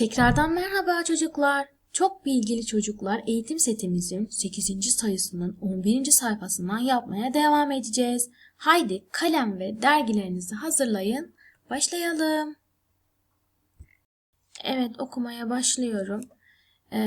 Tekrardan merhaba çocuklar. Çok bilgili çocuklar eğitim setimizin 8. sayısının 11. sayfasından yapmaya devam edeceğiz. Haydi kalem ve dergilerinizi hazırlayın. Başlayalım. Evet okumaya başlıyorum. Ee,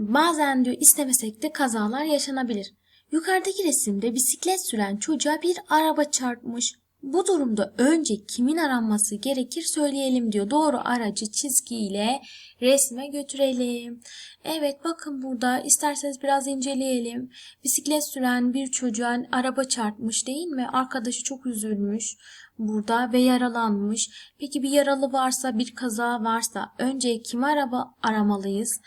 bazen diyor istemesek de kazalar yaşanabilir. Yukarıdaki resimde bisiklet süren çocuğa bir araba çarpmış. Bu durumda önce kimin aranması gerekir söyleyelim diyor. Doğru aracı çizgiyle resme götürelim. Evet bakın burada isterseniz biraz inceleyelim. Bisiklet süren bir çocuğa araba çarpmış değil mi? Arkadaşı çok üzülmüş burada ve yaralanmış. Peki bir yaralı varsa, bir kaza varsa önce kimi araba aramalıyız?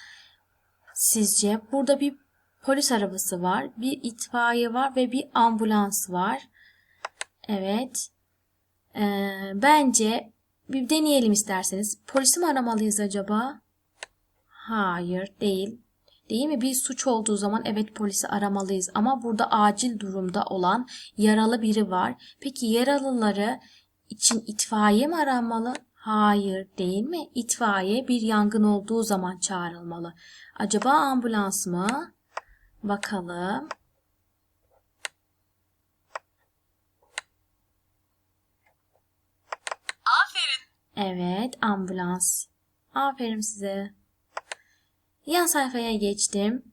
Sizce burada bir polis arabası var, bir itfaiye var ve bir ambulans var. Evet. Ee, bence bir deneyelim isterseniz. Polisi mi aramalıyız acaba? Hayır, değil. Değil mi? Bir suç olduğu zaman evet polisi aramalıyız ama burada acil durumda olan yaralı biri var. Peki yaralıları için itfaiye mi aranmalı? Hayır, değil mi? İtfaiye bir yangın olduğu zaman çağrılmalı. Acaba ambulans mı? Bakalım. Evet, ambulans. Aferin size. Yan sayfaya geçtim.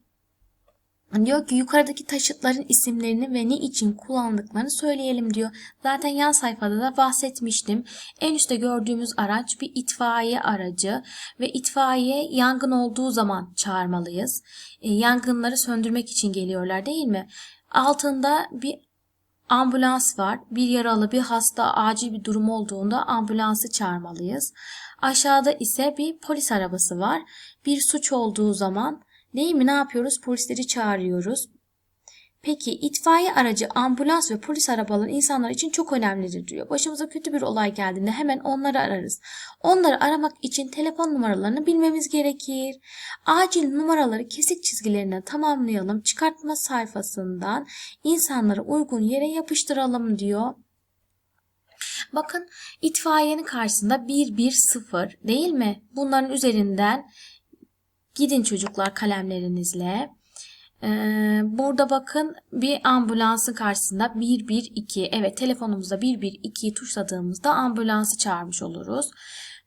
Diyor ki yukarıdaki taşıtların isimlerini ve ne için kullandıklarını söyleyelim diyor. Zaten yan sayfada da bahsetmiştim. En üstte gördüğümüz araç bir itfaiye aracı ve itfaiye yangın olduğu zaman çağırmalıyız. E, yangınları söndürmek için geliyorlar değil mi? Altında bir ambulans var. Bir yaralı, bir hasta, acil bir durum olduğunda ambulansı çağırmalıyız. Aşağıda ise bir polis arabası var. Bir suç olduğu zaman değil mi ne yapıyoruz? Polisleri çağırıyoruz. Peki itfaiye aracı, ambulans ve polis arabaları insanlar için çok önemlidir diyor. Başımıza kötü bir olay geldiğinde hemen onları ararız. Onları aramak için telefon numaralarını bilmemiz gerekir. Acil numaraları kesik çizgilerine tamamlayalım. Çıkartma sayfasından insanları uygun yere yapıştıralım diyor. Bakın itfaiyenin karşısında 110 değil mi? Bunların üzerinden gidin çocuklar kalemlerinizle. Ee, burada bakın bir ambulansın karşısında 112. Evet telefonumuzda 112'yi tuşladığımızda ambulansı çağırmış oluruz.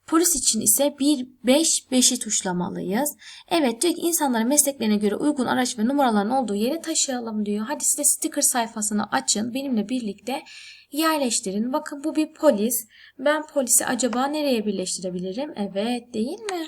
Polis için ise 155'i tuşlamalıyız. Evet diyor ki insanların mesleklerine göre uygun araç ve numaraların olduğu yere taşıyalım diyor. Hadi size sticker sayfasını açın. Benimle birlikte yerleştirin. Bakın bu bir polis. Ben polisi acaba nereye birleştirebilirim? Evet değil mi?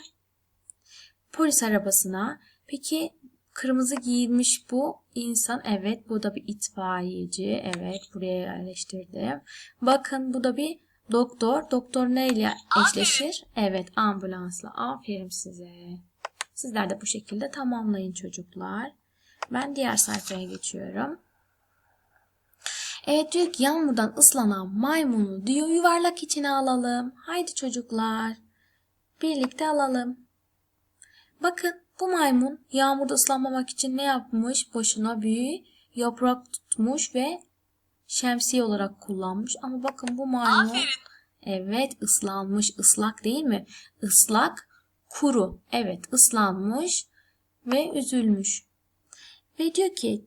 Polis arabasına. Peki kırmızı giyinmiş bu insan. Evet bu da bir itfaiyeci. Evet buraya yerleştirdim. Bakın bu da bir doktor. Doktor neyle eşleşir? Evet ambulansla. Aferin size. Sizler de bu şekilde tamamlayın çocuklar. Ben diğer sayfaya geçiyorum. Evet diyor ki yağmurdan ıslanan maymunu diyor yuvarlak içine alalım. Haydi çocuklar. Birlikte alalım. Bakın bu maymun yağmurda ıslanmamak için ne yapmış? Başına bir yaprak tutmuş ve şemsiye olarak kullanmış. Ama bakın bu maymun Aferin. evet ıslanmış ıslak değil mi? Islak kuru. Evet ıslanmış ve üzülmüş. Ve diyor ki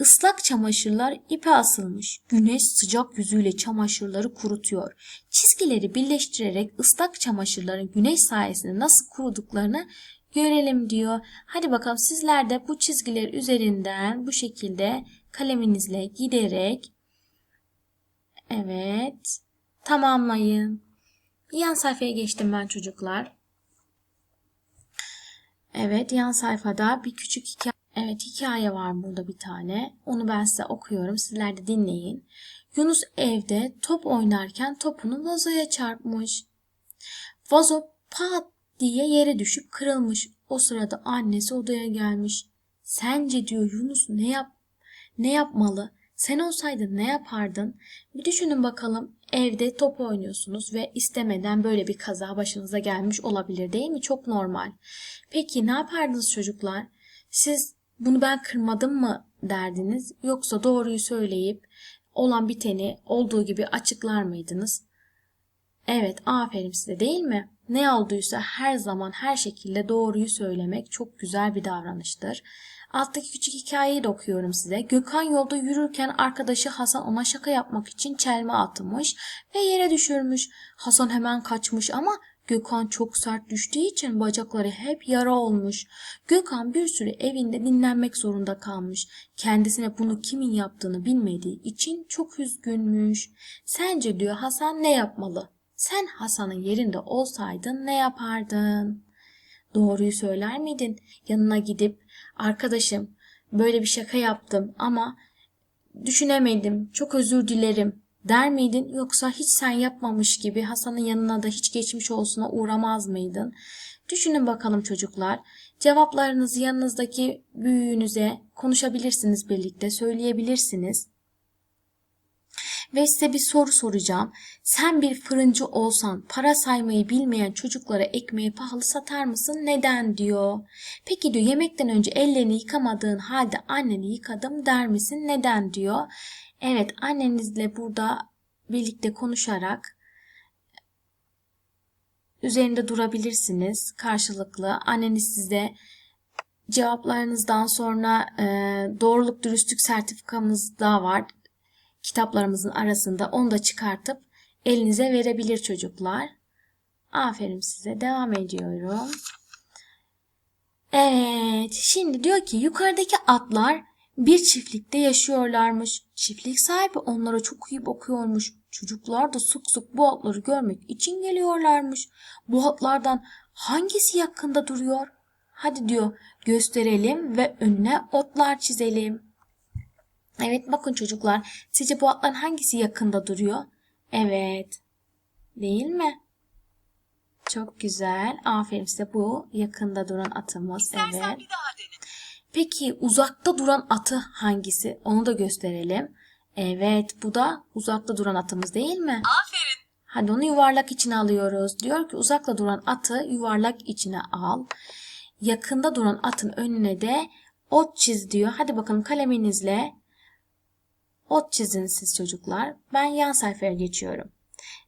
Islak çamaşırlar ipe asılmış. Güneş sıcak yüzüyle çamaşırları kurutuyor. Çizgileri birleştirerek ıslak çamaşırların güneş sayesinde nasıl kuruduklarını görelim diyor. Hadi bakalım sizler de bu çizgiler üzerinden bu şekilde kaleminizle giderek evet tamamlayın. Yan sayfaya geçtim ben çocuklar. Evet yan sayfada bir küçük hikaye Evet hikaye var burada bir tane. Onu ben size okuyorum. Sizler de dinleyin. Yunus evde top oynarken topunu vazoya çarpmış. Vazo pat diye yere düşüp kırılmış. O sırada annesi odaya gelmiş. Sence diyor Yunus ne yap ne yapmalı? Sen olsaydın ne yapardın? Bir düşünün bakalım evde top oynuyorsunuz ve istemeden böyle bir kaza başınıza gelmiş olabilir değil mi? Çok normal. Peki ne yapardınız çocuklar? Siz bunu ben kırmadım mı derdiniz yoksa doğruyu söyleyip olan biteni olduğu gibi açıklar mıydınız? Evet aferin size değil mi? Ne olduysa her zaman her şekilde doğruyu söylemek çok güzel bir davranıştır. Alttaki küçük hikayeyi de okuyorum size. Gökhan yolda yürürken arkadaşı Hasan ona şaka yapmak için çelme atmış ve yere düşürmüş. Hasan hemen kaçmış ama Gökhan çok sert düştüğü için bacakları hep yara olmuş. Gökhan bir süre evinde dinlenmek zorunda kalmış. Kendisine bunu kimin yaptığını bilmediği için çok üzgünmüş. Sence diyor Hasan ne yapmalı? Sen Hasan'ın yerinde olsaydın ne yapardın? Doğruyu söyler miydin? Yanına gidip arkadaşım böyle bir şaka yaptım ama düşünemedim. Çok özür dilerim der miydin yoksa hiç sen yapmamış gibi Hasan'ın yanına da hiç geçmiş olsuna uğramaz mıydın? Düşünün bakalım çocuklar. Cevaplarınızı yanınızdaki büyüğünüze konuşabilirsiniz birlikte, söyleyebilirsiniz. Ve size bir soru soracağım. Sen bir fırıncı olsan para saymayı bilmeyen çocuklara ekmeği pahalı satar mısın? Neden diyor. Peki diyor yemekten önce ellerini yıkamadığın halde anneni yıkadım der misin? Neden diyor. Evet annenizle burada birlikte konuşarak üzerinde durabilirsiniz karşılıklı. Anneniz size cevaplarınızdan sonra e, doğruluk dürüstlük sertifikamız da var kitaplarımızın arasında onu da çıkartıp elinize verebilir çocuklar. Aferin size. Devam ediyorum. Evet. Şimdi diyor ki yukarıdaki atlar bir çiftlikte yaşıyorlarmış. Çiftlik sahibi onlara çok iyi bakıyormuş. Çocuklar da sık sık bu atları görmek için geliyorlarmış. Bu atlardan hangisi yakında duruyor? Hadi diyor gösterelim ve önüne otlar çizelim. Evet bakın çocuklar. Sizce bu atların hangisi yakında duruyor? Evet. Değil mi? Çok güzel. Aferin size bu yakında duran atımız. İstersen evet. bir daha dene. Peki uzakta duran atı hangisi? Onu da gösterelim. Evet bu da uzakta duran atımız değil mi? Aferin. Hadi onu yuvarlak içine alıyoruz. Diyor ki uzakta duran atı yuvarlak içine al. Yakında duran atın önüne de ot çiz diyor. Hadi bakalım kaleminizle ot çizin siz çocuklar. Ben yan sayfaya geçiyorum.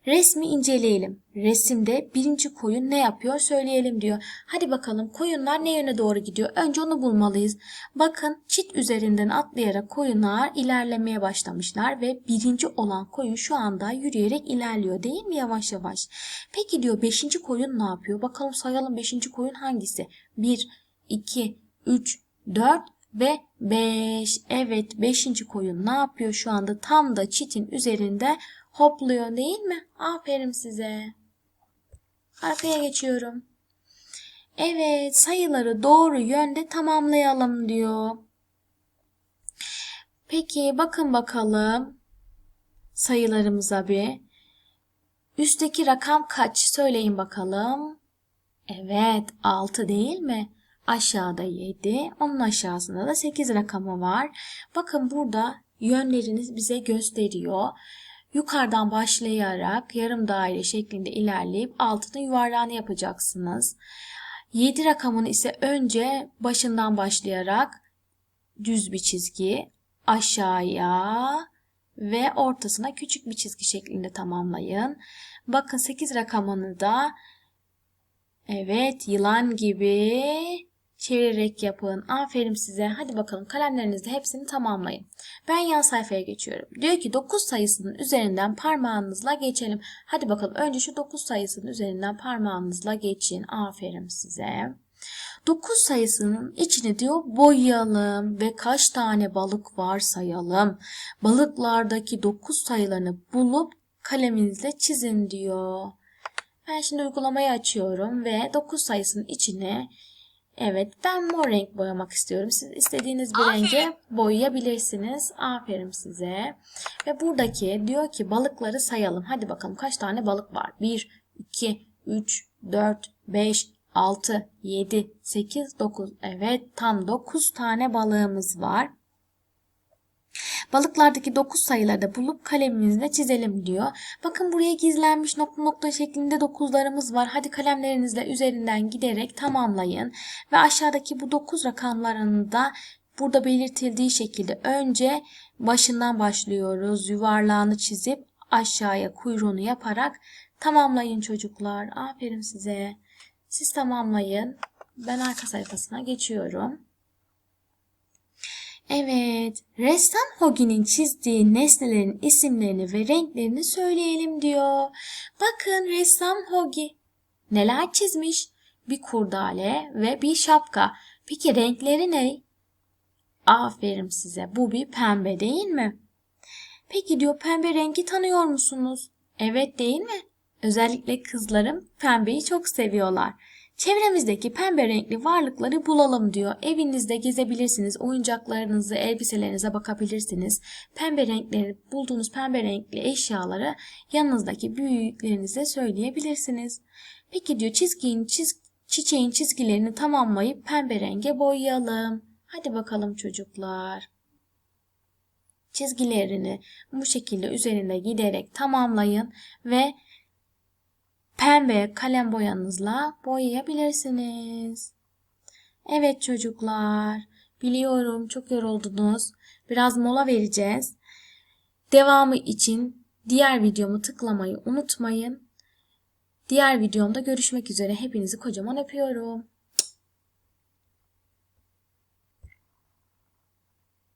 Resmi inceleyelim. Resimde birinci koyun ne yapıyor söyleyelim diyor. Hadi bakalım koyunlar ne yöne doğru gidiyor? Önce onu bulmalıyız. Bakın çit üzerinden atlayarak koyunlar ilerlemeye başlamışlar ve birinci olan koyun şu anda yürüyerek ilerliyor değil mi yavaş yavaş? Peki diyor beşinci koyun ne yapıyor? Bakalım sayalım beşinci koyun hangisi? 1, 2, 3, 4 ve 5. Evet 5. koyun ne yapıyor şu anda? Tam da çitin üzerinde hopluyor değil mi? Aferin size. Arkaya geçiyorum. Evet sayıları doğru yönde tamamlayalım diyor. Peki bakın bakalım sayılarımıza bir. Üstteki rakam kaç? Söyleyin bakalım. Evet 6 değil mi? Aşağıda 7, onun aşağısında da 8 rakamı var. Bakın burada yönleriniz bize gösteriyor. Yukarıdan başlayarak yarım daire şeklinde ilerleyip altını yuvarlağını yapacaksınız. 7 rakamını ise önce başından başlayarak düz bir çizgi aşağıya ve ortasına küçük bir çizgi şeklinde tamamlayın. Bakın 8 rakamını da evet yılan gibi çevirerek yapın. Aferin size. Hadi bakalım kalemlerinizde hepsini tamamlayın. Ben yan sayfaya geçiyorum. Diyor ki 9 sayısının üzerinden parmağınızla geçelim. Hadi bakalım önce şu 9 sayısının üzerinden parmağınızla geçin. Aferin size. 9 sayısının içini diyor boyayalım ve kaç tane balık var sayalım. Balıklardaki 9 sayılarını bulup kaleminizle çizin diyor. Ben şimdi uygulamayı açıyorum ve 9 sayısının içine Evet ben mor renk boyamak istiyorum. Siz istediğiniz bir Aferin. renge boyayabilirsiniz. Aferin size. Ve buradaki diyor ki balıkları sayalım. Hadi bakalım kaç tane balık var? 1, 2, 3, 4, 5, 6, 7, 8, 9. Evet tam 9 tane balığımız var. Balıklardaki 9 sayıları da bulup kalemimizle çizelim diyor. Bakın buraya gizlenmiş nokta nokta şeklinde 9'larımız var. Hadi kalemlerinizle üzerinden giderek tamamlayın. Ve aşağıdaki bu 9 rakamlarını da burada belirtildiği şekilde önce başından başlıyoruz. Yuvarlağını çizip aşağıya kuyruğunu yaparak Tamamlayın çocuklar. Aferin size. Siz tamamlayın. Ben arka sayfasına geçiyorum. Evet, ressam Hogi'nin çizdiği nesnelerin isimlerini ve renklerini söyleyelim diyor. Bakın ressam Hogi neler çizmiş? Bir kurdale ve bir şapka. Peki renkleri ne? Aferin size. Bu bir pembe değil mi? Peki diyor pembe rengi tanıyor musunuz? Evet değil mi? Özellikle kızlarım pembeyi çok seviyorlar. Çevremizdeki pembe renkli varlıkları bulalım diyor. Evinizde gezebilirsiniz. Oyuncaklarınızı, elbiselerinize bakabilirsiniz. Pembe renkleri, bulduğunuz pembe renkli eşyaları yanınızdaki büyüklerinize söyleyebilirsiniz. Peki diyor çizginin, çiz, çiçeğin çizgilerini tamamlayıp pembe renge boyayalım. Hadi bakalım çocuklar. Çizgilerini bu şekilde üzerinde giderek tamamlayın ve pembe kalem boyanızla boyayabilirsiniz. Evet çocuklar, biliyorum çok yoruldunuz. Biraz mola vereceğiz. Devamı için diğer videomu tıklamayı unutmayın. Diğer videomda görüşmek üzere. Hepinizi kocaman öpüyorum.